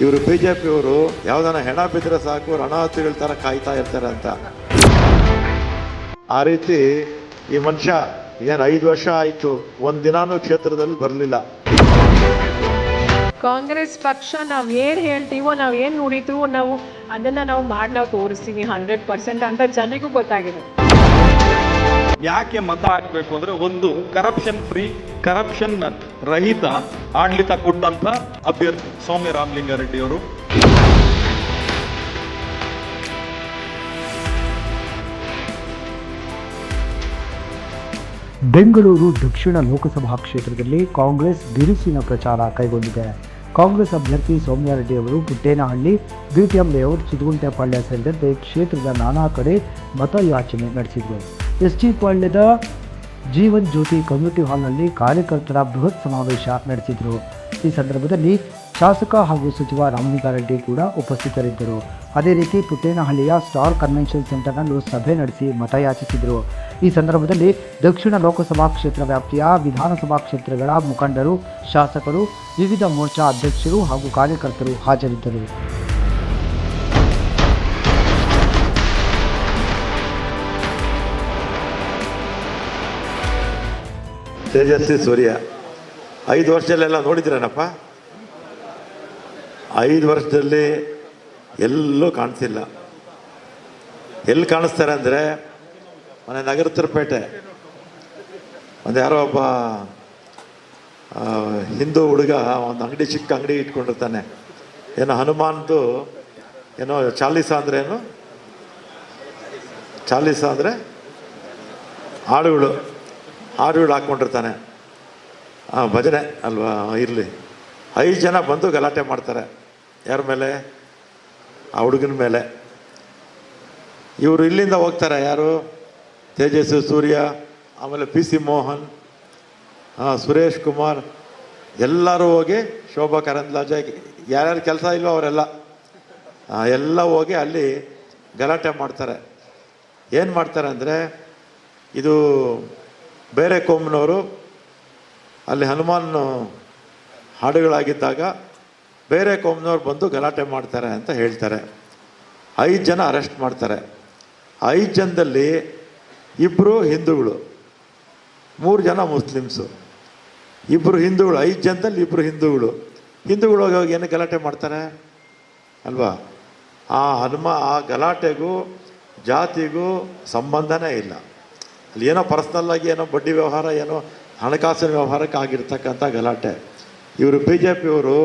ಇವರು B J ಪಿಯವರು ಯಾವ್ದಾನ ಹೆಣ ಬಿದ್ದರೆ ಸಾಕು ರಣಹತ್ತಿಗಳ ಥರ ಕಾಯ್ತಾ ಇರ್ತಾರೆ ಅಂತ. ಆ ರೀತಿ ಈ ಮನುಷ್ಯ ಏನು ಐದು ವರ್ಷ ಆಯಿತು ಒಂದು ದಿನಾನೂ ಕ್ಷೇತ್ರದಲ್ಲಿ ಬರಲಿಲ್ಲ. ಕಾಂಗ್ರೆಸ್ ಪಕ್ಷ ನಾವು ಏನು ಹೇಳ್ತೀವೋ ನಾವು ಏನು ನುಡಿತೀವೋ ನಾವು ಅದನ್ನು ನಾವು ಮಾಡಿ ನಾವು ತೋರಿಸ್ತೀವಿ ಹಂಡ್ರೆಡ್ ಪರ್ಸೆಂಟ್ ಅಂತ ಜನಕ್ಕೂ ಗೊತ್ತಾಗಿದೆ. ಯಾಕೆ ಮತ ಹಾಕಬೇಕು ಅಂದ್ರೆ ಒಂದು ಕರಪ್ಷನ್ ಫ್ರೀ ಕರಪ್ಷನ್ ರಹಿತ ಆಡಳಿತ ಕೊಟ್ಟಂತ ಅಭ್ಯರ್ಥಿ ಸೌಮ್ಯ ರಾಮಲಿಂಗಾರೆಡ್ಡಿ ಅವರು. ಬೆಂಗಳೂರು ದಕ್ಷಿಣ ಲೋಕಸಭಾ ಕ್ಷೇತ್ರದಲ್ಲಿ ಕಾಂಗ್ರೆಸ್ ಬಿರುಸಿನ ಪ್ರಚಾರ ಕೈಗೊಂಡಿದೆ. ಕಾಂಗ್ರೆಸ್ ಅಭ್ಯರ್ಥಿ ಸೌಮ್ಯಾರೆಡ್ಡಿ ಅವರು ಪುಟ್ಟೇನಹಳ್ಳಿ ಬಿಟಿಎಂ ಲೇಔಟ್ ಚಿದುಗುಂಟೆಪಾಳ್ಯ ಸೇರಿದಂತೆ ಕ್ಷೇತ್ರದ ನಾನಾ ಕಡೆ ಮತಯಾಚನೆ ನಡೆಸಿದರು. ಎಸ್ ಜಿ ಪಾಳ್ಯದ ಜೀವನ್ ಜ್ಯೋತಿ ಕಮ್ಯುನಿಟಿ ಹಾಲ್ನಲ್ಲಿ ಕಾರ್ಯಕರ್ತರ ಬೃಹತ್ ಸಮಾವೇಶ ನಡೆಸಿದರು. ಈ ಸಂದರ್ಭದಲ್ಲಿ ಶಾಸಕ ಹಾಗೂ ಸಚಿವ ರಾಮಲಿಂಗಾರೆಡ್ಡಿ ಕೂಡ ಉಪಸ್ಥಿತರಿದ್ದರು. ಅದೇ ರೀತಿ ಪುಟ್ಟೇನಹಳ್ಳಿಯ ಸ್ಟಾರ್ ಕನ್ವೆನ್ಷನ್ ಸೆಂಟರ್ನಲ್ಲೂ ಸಭೆ ನಡೆಸಿ ಮತಯಾಚಿಸಿದರು. ಈ ಸಂದರ್ಭದಲ್ಲಿ ದಕ್ಷಿಣ ಲೋಕಸಭಾ ಕ್ಷೇತ್ರ ವ್ಯಾಪ್ತಿಯ ವಿಧಾನಸಭಾ ಕ್ಷೇತ್ರಗಳ ಮುಖಂಡರು, ಶಾಸಕರು, ವಿವಿಧ ಮೋರ್ಚಾ ಅಧ್ಯಕ್ಷರು ಹಾಗೂ ಕಾರ್ಯಕರ್ತರು ಹಾಜರಿದ್ದರು. ತೇಜಸ್ವಿ ಸೂರ್ಯ. ಐದು ವರ್ಷದಲ್ಲೆಲ್ಲ ನೋಡಿದ್ರೇನಪ್ಪ ಐದು ವರ್ಷದಲ್ಲಿ ಎಲ್ಲೂ ಕಾಣಿಸಿಲ್ಲ ಎಲ್ಲಿ ಕಾಣಿಸ್ತಾರೆ ಅಂದರೆ ಮನೆ ನಗರತರಪೇಟೆ. ಒಂದು ಯಾರೋ ಒಬ್ಬ ಹಿಂದೂ ಹುಡುಗ ಒಂದು ಅಂಗಡಿ ಚಿಕ್ಕ ಅಂಗಡಿ ಇಟ್ಕೊಂಡಿರ್ತಾನೆ. ಏನೋ ಹನುಮಾನ್ದು ಏನೋ ಚಾಲೀಸ ಅಂದರೆ ಏನು? ಚಾಲೀಸ ಅಂದರೆ ಹಾಡುಗಳು ಹಾಡುಗಳು ಹಾಕ್ಕೊಂಡಿರ್ತಾನೆ. ಭಜನೆ ಅಲ್ವಾ? ಇರಲಿ. ಐದು ಜನ ಬಂದು ಗಲಾಟೆ ಮಾಡ್ತಾರೆ. ಯಾರ ಮೇಲೆ? ಆ ಹುಡುಗನ ಮೇಲೆ. ಇವರು ಇಲ್ಲಿಂದ ಹೋಗ್ತಾರೆ. ಯಾರು? ತೇಜಸ್ವಿ ಸೂರ್ಯ, ಆಮೇಲೆ ಪಿ ಸಿ ಮೋಹನ್ ಸುರೇಶ್ ಕುಮಾರ್. ಎಲ್ಲರೂ ಹೋಗಿ ಶೋಭಾ ಕರಂದ್ಲಾಜೆ, ಯಾರ್ಯಾರು ಕೆಲಸ ಇಲ್ವೋ ಅವರೆಲ್ಲ ಎಲ್ಲ ಹೋಗಿ ಅಲ್ಲಿ ಗಲಾಟೆ ಮಾಡ್ತಾರೆ. ಏನು ಮಾಡ್ತಾರೆ ಅಂದರೆ, ಇದು ಬೇರೆ ಕೋಮ್ನವರು ಅಲ್ಲಿ ಹನುಮಾನ್ ಹಾಡುಗಳಾಗಿದ್ದಾಗ ಬೇರೆ ಕೋಮ್ನವ್ರು ಬಂದು ಗಲಾಟೆ ಮಾಡ್ತಾರೆ ಅಂತ ಹೇಳ್ತಾರೆ. ಐದು ಜನ ಅರೆಸ್ಟ್ ಮಾಡ್ತಾರೆ. ಐದು ಜನದಲ್ಲಿ ಇಬ್ಬರು ಹಿಂದೂಗಳು, ಮೂರು ಜನ ಮುಸ್ಲಿಮ್ಸು. ಇಬ್ಬರು ಹಿಂದೂಗಳು, ಐದು ಜನದಲ್ಲಿ ಇಬ್ಬರು ಹಿಂದೂಗಳು. ಹಿಂದೂಗಳು ಹೋಗಿ ಏನು ಗಲಾಟೆ ಮಾಡ್ತಾರೆ ಅಲ್ವಾ? ಆ ಹನುಮ, ಆ ಗಲಾಟೆಗೂ ಜಾತಿಗೂ ಸಂಬಂಧನೇ ಇಲ್ಲ. ಅಲ್ಲಿ ಏನೋ ಪರ್ಸ್ನಲ್ಲಾಗಿ ಏನೋ ಬಡ್ಡಿ ವ್ಯವಹಾರ, ಏನೋ ಹಣಕಾಸಿನ ವ್ಯವಹಾರಕ್ಕೆ ಆಗಿರ್ತಕ್ಕಂಥ ಗಲಾಟೆ. ಇವರು ಬಿ ಜೆ ಪಿಯವರು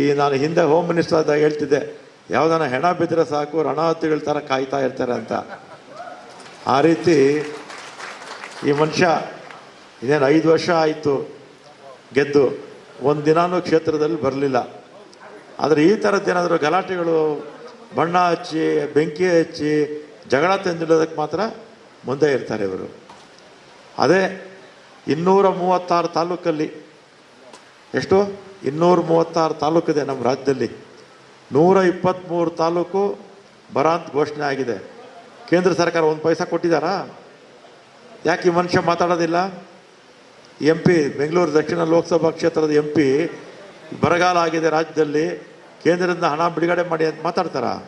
ಈ ನಾನು ಹಿಂದೆ ಹೋಮ್ ಮಿನಿಸ್ಟರ್ ಆದಾಗ ಹೇಳ್ತಿದ್ದೆ ಯಾವುದನ್ನ ಹೆಣ ಬಿದ್ದರೆ ಸಾಕು, ರಣಹತ್ತಿಗಳ ಥರ ಕಾಯ್ತಾ ಇರ್ತಾರೆ ಅಂತ. ಆ ರೀತಿ ಈ ಮನುಷ್ಯ ಇನ್ನೇನು ಐದು ವರ್ಷ ಆಯಿತು ಗೆದ್ದು, ಒಂದು ದಿನಾನೂ ಕ್ಷೇತ್ರದಲ್ಲಿ ಬರಲಿಲ್ಲ. ಆದರೆ ಈ ಥರದ್ದು ಏನಾದರೂ ಗಲಾಟೆಗಳು, ಬಣ್ಣ ಹಚ್ಚಿ, ಬೆಂಕಿ ಹಚ್ಚಿ, ಜಗಳ ತಂದಿಡೋದಕ್ಕೆ ಮಾತ್ರ ಮುಂದೆ ಇರ್ತಾರೆ ಇವರು. ಅದೇ ಇನ್ನೂರ ಮೂವತ್ತಾರು ತಾಲೂಕಲ್ಲಿ, ಎಷ್ಟು? ಇನ್ನೂರ ಮೂವತ್ತಾರು ತಾಲೂಕಿದೆ ನಮ್ಮ ರಾಜ್ಯದಲ್ಲಿ. ನೂರ ಇಪ್ಪತ್ತ್ಮೂರು ತಾಲೂಕು ಬರ ಅಂತ ಘೋಷಣೆ ಆಗಿದೆ. ಕೇಂದ್ರ ಸರ್ಕಾರ ಒಂದು ಪೈಸಾ ಕೊಟ್ಟಿದ್ದಾರಾ? ಯಾಕೆ ಈ ಮನುಷ್ಯ ಮಾತಾಡೋದಿಲ್ಲ? ಎಂ ಪಿ, ಬೆಂಗಳೂರು ದಕ್ಷಿಣ ಲೋಕಸಭಾ ಕ್ಷೇತ್ರದ ಎಂ ಪಿ ಬರಗಾಲ ಆಗಿದೆ ರಾಜ್ಯದಲ್ಲಿ. ಕೇಂದ್ರದಿಂದ ಹಣ ಬಿಡುಗಡೆ ಮಾಡಿ ಅಂತ ಮಾತಾಡ್ತಾರಾ?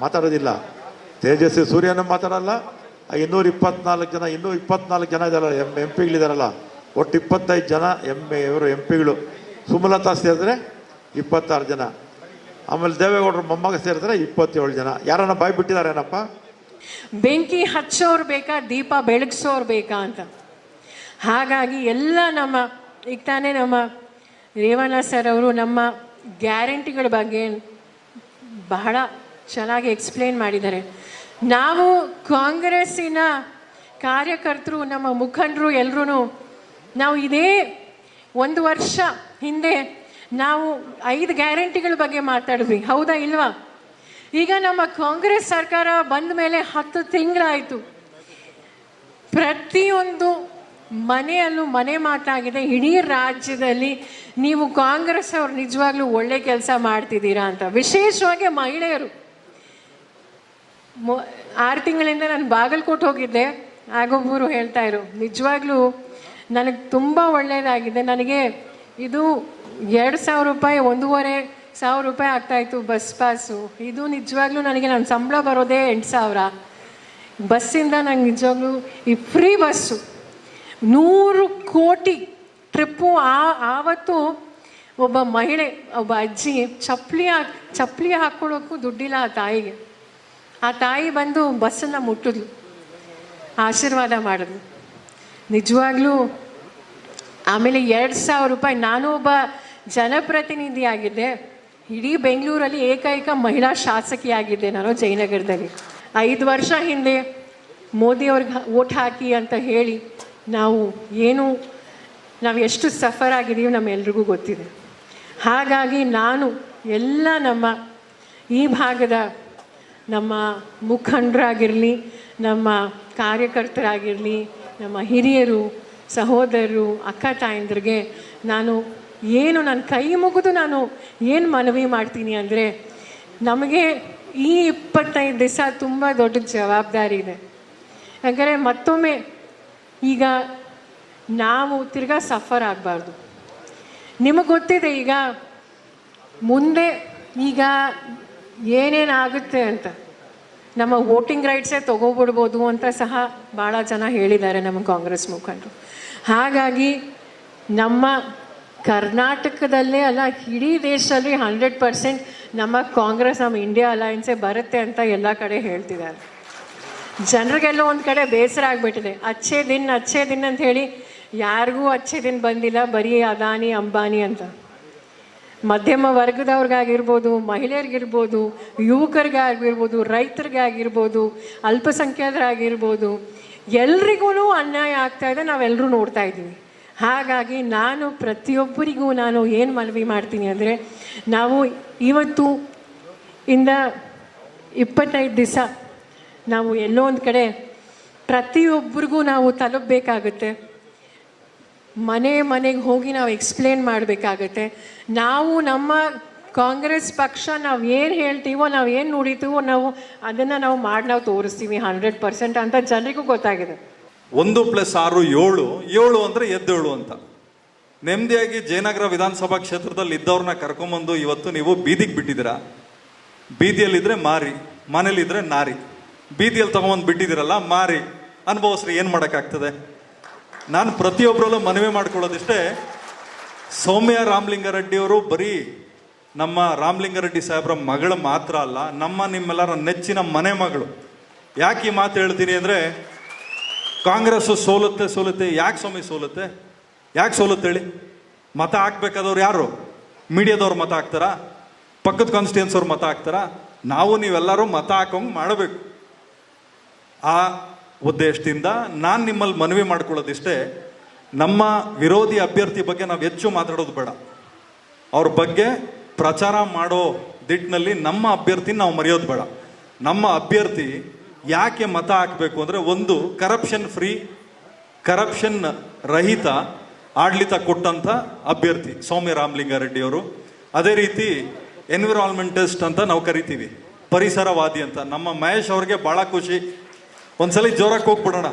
ಮಾತಾಡೋದಿಲ್ಲ. ತೇಜಸ್ವಿ ಸೂರ್ಯನೂ ಮಾತಾಡಲ್ಲ ಇನ್ನೂರ ಇಪ್ಪತ್ನಾಲ್ಕು ಜನ, ಇನ್ನೂ ಇಪ್ಪತ್ನಾಲ್ಕು ಜನ ಇದಾರಲ್ಲ ಎಂ ಎಂ ಪಿಗಳಿದಾರಲ್ಲ ಒಟ್ಟು ಇಪ್ಪತ್ತೈದು ಜನ ಎಂ ಇವರು ಎಂ ಪಿಗಳು ಸುಮಲತಾ ಸೇರಿದ್ರೆ ಇಪ್ಪತ್ತಾರು ಜನ. ಆಮೇಲೆ ದೇವೇಗೌಡರ ಮೊಮ್ಮಗ ಸೇರಿದ್ರೆ ಇಪ್ಪತ್ತೇಳು ಜನ. ಯಾರನ್ನ ಬಾಯ್ ಬಿಟ್ಟಿದಾರೇನಪ್ಪ ಬೆಂಕಿ ಹಚ್ಚೋರು ಬೇಕಾ, ದೀಪ ಬೆಳಗಿಸೋರು ಬೇಕಾ ಅಂತ. ಹಾಗಾಗಿ ಎಲ್ಲ ನಮ್ಮ, ಈಗ ತಾನೇ ನಮ್ಮ ರೇವಣ್ಣ ಸರ್ ಅವರು ನಮ್ಮ ಗ್ಯಾರಂಟಿಗಳ ಬಗ್ಗೆ ಬಹಳ ಚೆನ್ನಾಗಿ ಎಕ್ಸ್ಪ್ಲೇನ್ ಮಾಡಿದ್ದಾರೆ. ನಾವು ಕಾಂಗ್ರೆಸ್ಸಿನ ಕಾರ್ಯಕರ್ತರು, ನಮ್ಮ ಮುಖಂಡರು ಎಲ್ಲರೂ ನಾವು ಇದೇ ಒಂದು ವರ್ಷ ಹಿಂದೆ ನಾವು ಐದು ಗ್ಯಾರಂಟಿಗಳ ಬಗ್ಗೆ ಮಾತಾಡಿದ್ವಿ. ಹೌದಾ ಇಲ್ವಾ? ಈಗ ನಮ್ಮ ಕಾಂಗ್ರೆಸ್ ಸರ್ಕಾರ ಬಂದ ಮೇಲೆ ಹತ್ತು ತಿಂಗಳಾಯಿತು. ಪ್ರತಿಯೊಂದು ಮನೆಯಲ್ಲೂ ಮನೆ ಮಾತಾಗಿದೆ. ಇಡೀ ರಾಜ್ಯದಲ್ಲಿ ನೀವು ಕಾಂಗ್ರೆಸ್ ಅವ್ರು ನಿಜವಾಗ್ಲೂ ಒಳ್ಳೆ ಕೆಲಸ ಮಾಡ್ತಿದ್ದೀರಾ ಅಂತ. ವಿಶೇಷವಾಗಿ ಮಹಿಳೆಯರು. ಮೊ ಆರು ತಿಂಗಳಿಂದ ನಾನು ಬಾಗಲಕೋಟೆ ಹೋಗಿದ್ದೆ. ಆಗೊಬ್ಬರು ಹೇಳ್ತಾ ಇರು ನಿಜವಾಗ್ಲೂ ನನಗೆ ತುಂಬ ಒಳ್ಳೆಯದಾಗಿದೆ ನನಗೆ ಇದು ಎರಡು ಸಾವಿರ ರೂಪಾಯಿ, ಒಂದೂವರೆ ಸಾವಿರ ರೂಪಾಯಿ ಆಗ್ತಾಯಿತ್ತು ಬಸ್ ಪಾಸು. ಇದು ನಿಜವಾಗ್ಲೂ ನನಗೆ ನನ್ನ ಸಂಬಳ ಬರೋದೇ ಎಂಟು ಸಾವಿರ. ಬಸ್ಸಿಂದ ನಂಗೆ ನಿಜವಾಗ್ಲೂ ಈ ಫ್ರೀ ಬಸ್ಸು ನೂರು ಕೋಟಿ ಟ್ರಿಪ್ಪು ಆ, ಆವತ್ತು ಒಬ್ಬ ಮಹಿಳೆ, ಒಬ್ಬ ಅಜ್ಜಿ ಚಪ್ಪಲಿ ಹಾಕಿ ಚಪ್ಪಲಿ ಹಾಕ್ಕೊಳ್ಳೋಕ್ಕೂ ದುಡ್ಡಿಲ್ಲ ಆ ತಾಯಿಗೆ. ಆ ತಾಯಿ ಬಂದು ಬಸ್ಸನ್ನು ಮುಟ್ಟಿದ್ಲು. ಆಶೀರ್ವಾದ ಮಾಡಿದ್ಲು. ನಿಜವಾಗ್ಲೂ ಆಮೇಲೆ ಎರಡು ಸಾವಿರ ರೂಪಾಯಿ, ನಾನು ಒಬ್ಬ ಜನಪ್ರತಿನಿಧಿಯಾಗಿದ್ದೆ ಇಡೀ ಬೆಂಗಳೂರಲ್ಲಿ ಏಕೈಕ ಮಹಿಳಾ ಶಾಸಕಿಯಾಗಿದ್ದೆ ನಾನು ಜಯನಗರದಲ್ಲಿ. ಐದು ವರ್ಷ ಹಿಂದೆ ಮೋದಿಯವ್ರಿಗೆ ಓಟ್ ಹಾಕಿ ಅಂತ ಹೇಳಿ ನಾವು ಏನು, ನಾವು ಎಷ್ಟು ಸಫರ್ ಆಗಿದ್ದೀವಿ ನಮ್ಮೆಲ್ರಿಗೂ ಗೊತ್ತಿದೆ. ಹಾಗಾಗಿ ನಾನು ಎಲ್ಲ ನಮ್ಮ ಈ ಭಾಗದ ನಮ್ಮ ಮುಖಂಡರಾಗಿರಲಿ, ನಮ್ಮ ಕಾರ್ಯಕರ್ತರಾಗಿರಲಿ, ನಮ್ಮ ಹಿರಿಯರು, ಸಹೋದರರು, ಅಕ್ಕ ತಾಯಂದ್ರಿಗೆ ನಾನು ಏನು ನನ್ನ ಕೈ ಮುಗಿದು ನಾನು ಏನು ಮನವಿ ಮಾಡ್ತೀನಿ ಅಂದರೆ, ನಮಗೆ ಈ ಇಪ್ಪತ್ತೈದು ದಿವಸ ತುಂಬ ದೊಡ್ಡ ಜವಾಬ್ದಾರಿ ಇದೆ. ಯಾಕಂದರೆ ಮತ್ತೊಮ್ಮೆ ಈಗ ನಾವು ತಿರ್ಗಾ ಸಫರ್ ಆಗಬಾರ್ದು. ನಿಮಗೆ ಗೊತ್ತಿದೆ ಈಗ ಮುಂದೆ ಈಗ ಏನೇನಾಗುತ್ತೆ ಅಂತ. ನಮ್ಮ ವೋಟಿಂಗ್ ರೈಟ್ಸೇ ತೊಗೋಬಿಡ್ಬೋದು ಅಂತ ಸಹ ಭಾಳ ಜನ ಹೇಳಿದ್ದಾರೆ ನಮ್ಮ ಕಾಂಗ್ರೆಸ್ ಮುಖಂಡರು. ಹಾಗಾಗಿ ನಮ್ಮ ಕರ್ನಾಟಕದಲ್ಲೇ ಅಲ್ಲ, ಇಡೀ ದೇಶದಲ್ಲಿ ಹಂಡ್ರೆಡ್ ಪರ್ಸೆಂಟ್ ನಮ್ಮ ಕಾಂಗ್ರೆಸ್, ನಮ್ಮ ಇಂಡಿಯಾ ಅಲಯನ್ಸೇ ಬರುತ್ತೆ ಅಂತ ಎಲ್ಲ ಕಡೆ ಹೇಳ್ತಿದ್ದಾರೆ. ಜನರಿಗೆಲ್ಲ ಒಂದು ಕಡೆ ಬೇಸರ ಆಗಿಬಿಟ್ಟಿದೆ. ಅಚ್ಚೇ ದಿನ ಅಚ್ಚೇ ದಿನ ಅಂತ ಹೇಳಿ ಯಾರಿಗೂ ಅಚ್ಚೇ ದಿನ ಬಂದಿಲ್ಲ, ಬರೀ ಅದಾನಿ, ಅಂಬಾನಿ ಅಂತ. ಮಧ್ಯಮ ವರ್ಗದವ್ರಿಗಾಗಿರ್ಬೋದು, ಮಹಿಳೆಯರಿಗಿರ್ಬೋದು, ಯುವಕರಿಗಾಗಿರ್ಬೋದು, ರೈತರಿಗಾಗಿರ್ಬೋದು, ಅಲ್ಪಸಂಖ್ಯಾತರಾಗಿರ್ಬೋದು ಎಲ್ರಿಗೂ ಅನ್ಯಾಯ ಆಗ್ತಾ ಇದೆ ನಾವೆಲ್ಲರೂ ನೋಡ್ತಾ ಇದ್ದೀವಿ. ಹಾಗಾಗಿ ನಾನು ಪ್ರತಿಯೊಬ್ಬರಿಗೂ ನಾನು ಏನು ಮನವಿ ಮಾಡ್ತೀನಿ ಅಂದರೆ, ನಾವು ಇವತ್ತು ಇಂದ ಇಪ್ಪತ್ತೈದು ದಿವಸ ನಾವು ಎಲ್ಲೋ ಒಂದು ಕಡೆ ಪ್ರತಿಯೊಬ್ಬರಿಗೂ ನಾವು ತಲುಪಬೇಕಾಗುತ್ತೆ. ಮನೆ ಮನೆಗೆ ಹೋಗಿ ನಾವು ಎಕ್ಸ್ಪ್ಲೇನ್ ಮಾಡಬೇಕಾಗತ್ತೆ. ನಾವು ನಮ್ಮ ಕಾಂಗ್ರೆಸ್ ಪಕ್ಷ ನಾವು ಏನು ಹೇಳ್ತೀವೋ, ನಾವು ಏನು ನುಡಿತೀವೋ, ನಾವು ಅದನ್ನು ನಾವು ಮಾಡಿ, ನಾವು ತೋರಿಸ್ತೀವಿ ಹಂಡ್ರೆಡ್ ಪರ್ಸೆಂಟ್ ಅಂತ ಜನರಿಗೂ ಗೊತ್ತಾಗಿದೆ. ಒಂದು ಪ್ಲಸ್ ಆರು ಏಳು ಏಳು ಅಂದರೆ ಎದ್ದೇಳು ಅಂತ. ನೆಮ್ಮದಿಯಾಗಿ ಜಯನಗರ ವಿಧಾನಸಭಾ ಕ್ಷೇತ್ರದಲ್ಲಿ ಇದ್ದವ್ರನ್ನ ಕರ್ಕೊಂಬಂದು ಇವತ್ತು ನೀವು ಬೀದಿಗೆ ಬಿಟ್ಟಿದ್ದೀರಾ? ಬೀದಿಯಲ್ಲಿದ್ದರೆ ಮಾರಿ ಮನೇಲಿದ್ದರೆ ನಾರಿ. ಬೀದಿಯಲ್ಲಿ ತಗೊಂಬಂದು ಬಿಟ್ಟಿದ್ದೀರಲ್ಲ, ಮಾರಿ. ಅನುಭವಿಸ್ರಿ ಏನು ಮಾಡೋಕ್ಕಾಗ್ತದೆ? ನಾನು ಪ್ರತಿಯೊಬ್ಬರಲ್ಲೂ ಮನವಿ ಮಾಡ್ಕೊಳ್ಳೋದಿಷ್ಟೇ, ಸೌಮ್ಯ ರಾಮಲಿಂಗಾರೆಡ್ಡಿಯವರು ಬರೀ ನಮ್ಮ ರಾಮಲಿಂಗಾರೆಡ್ಡಿ ಸಾಹೇಬ್ರ ಮಗಳು ಮಾತ್ರ ಅಲ್ಲ, ನಮ್ಮ ನಿಮ್ಮೆಲ್ಲರ ನೆಚ್ಚಿನ ಮನೆ ಮಗಳು. ಯಾಕೆ ಈ ಮಾತು ಹೇಳ್ತೀನಿ ಅಂದರೆ ಕಾಂಗ್ರೆಸ್ ಸೋಲುತ್ತೆ ಸೋಲುತ್ತೆ, ಯಾಕೆ ಸ್ವಾಮಿ ಸೋಲುತ್ತೆ? ಯಾಕೆ ಸೋಲುತ್ತೆ ಹೇಳಿ? ಮತ ಹಾಕ್ಬೇಕಾದವ್ರು ಯಾರು? ಮೀಡಿಯಾದವ್ರು ಮತ ಹಾಕ್ತಾರಾ? ಪಕ್ಕದ ಕಾನ್ಸ್ಟಿಟ್ಯೂನ್ಸ್ ಅವ್ರು ಮತ ಹಾಕ್ತಾರಾ? ನಾವು ನೀವೆಲ್ಲರೂ ಮತ ಹಾಕೋಂಗೆ ಮಾಡಬೇಕು. ಆ ಉದ್ದೇಶದಿಂದ ನಾನು ನಿಮ್ಮಲ್ಲಿ ಮನವಿ ಮಾಡ್ಕೊಳ್ಳೋದಿಷ್ಟೇ, ನಮ್ಮ ವಿರೋಧಿ ಅಭ್ಯರ್ಥಿ ಬಗ್ಗೆ ನಾವು ಹೆಚ್ಚು ಮಾತಾಡೋದು ಬೇಡ. ಅವ್ರ ಬಗ್ಗೆ ಪ್ರಚಾರ ಮಾಡೋ ದಿಟ್ಟಿನಲ್ಲಿ ನಮ್ಮ ಅಭ್ಯರ್ಥಿ ನಾವು ಮರೆಯೋದು ಬೇಡ. ನಮ್ಮ ಅಭ್ಯರ್ಥಿ ಯಾಕೆ ಮತ ಹಾಕಬೇಕು ಅಂದರೆ ಒಂದು ಕರಪ್ಷನ್ ಫ್ರೀ ಕರಪ್ಷನ್ ರಹಿತ, ಆಡಳಿತ ಕೊಟ್ಟಂಥ ಅಭ್ಯರ್ಥಿ, ಸೌಮ್ಯ ರಾಮಲಿಂಗಾರೆಡ್ಡಿ ಅವರು. ಅದೇ ರೀತಿ ಎನ್ವಿರಾನ್ಮೆಂಟಿಸ್ಟ್ ಅಂತ ನಾವು ಕರಿತೀವಿ. ಪರಿಸರವಾದಿ ಅಂತ. ನಮ್ಮ ಮಹೇಶ್ ಅವ್ರಿಗೆ ಭಾಳ ಖುಷಿ. ಒಂದ್ಸಲಿ ಜೋರಕ್ಕೆ ಹೋಗ್ಬಿಡೋಣ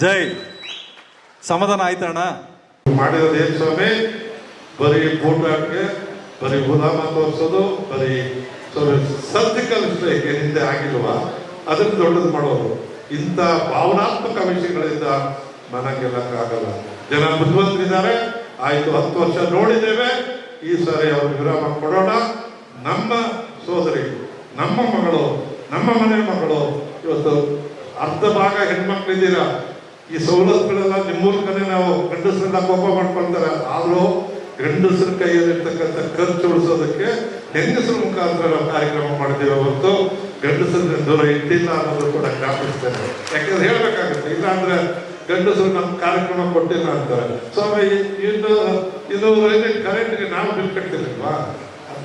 ಜೈ. ಸಮಾಧಾನ ಆಯ್ತಣ್ಣ ಮಾಡಿರೋದು ಏನು ಸ್ವಾಮಿ? ಬರೀ ಫೋಟೋಗೆ ಬರೀ ಗುಲಾಮ ತೋರಿಸೋದು, ಬರೀ ಸರ್ಜಿಕಲ್ ಸ್ಟ್ರೈಕ್ ಹಿಂದೆ ಆಗಿಲ್ವಾ? ಅದನ್ನು ದೊಡ್ಡದು ಮಾಡೋದು. ಇಂಥ ಭಾವನಾತ್ಮಕ ವಿಷಯಗಳಿಂದ ಮನ ಗೆಲ್ಲಕ್ಕಾಗಲ್ಲ ಜನ ಬುದ್ಧಿವಂತರಿದ್ದಾರೆ. ಆಯ್ತು ಹತ್ತು ವರ್ಷ ನೋಡಿದ್ದೇವೆ. ಈ ಸಾರಿ ಅವ್ರಿಗೆ ವಿರಾಮ ಕೊಡೋಣ. ನಮ್ಮ ಸೋದರಿ, ನಮ್ಮ ಮಗಳು, ನಮ್ಮ ಮನೆ ಮಗಳು ಇವತ್ತು ಅರ್ಧ ಭಾಗ ಹೆಣ್ಮಕ್ಳಿದ್ದೀರಾ ಈ ಸವಲತ್ತುಗಳೆಲ್ಲ ನಿಮ್ಮ ಮೂಲಕನೇ ನಾವು ಗಂಡಸರೆಲ್ಲ ಕೋಪ ಮಾಡ್ಕೊಳ್ತಾರೆ. ಆದರೂ ಗಂಡಸರ ಕೈಯಲ್ಲಿರ್ತಕ್ಕಂಥ ಖರ್ಚು ಉಳಿಸೋದಕ್ಕೆ ಹೆಂಗಸರ ಮುಖಾಂತರ ನಾವು ಕಾರ್ಯಕ್ರಮ ಮಾಡಿದ್ದೇವೆ ಹೊರತು ಗಂಡಸರ ದೂರ ಇಟ್ಟಿಲ್ಲ ಅನ್ನೋದು ಕೂಡ ಜ್ಞಾಪಿಸ್ತೇನೆ ಯಾಕಂದ್ರೆ ಹೇಳ್ಬೇಕಾಗುತ್ತೆ, ಇಲ್ಲಾಂದ್ರೆ ಗಂಡಸರು ನಮ್ಮ ಕಾರ್ಯಕ್ರಮ ಕೊಟ್ಟಿಲ್ಲ ಅಂತಾರೆ. ಸ್ವಾಮಿ ಇನ್ನು ಇದು ಕರೆಂಟ್ಗೆ ನಾವು ಬಿಲ್ ಕಟ್ತಿರ್ಲಿಲ್ವಾ?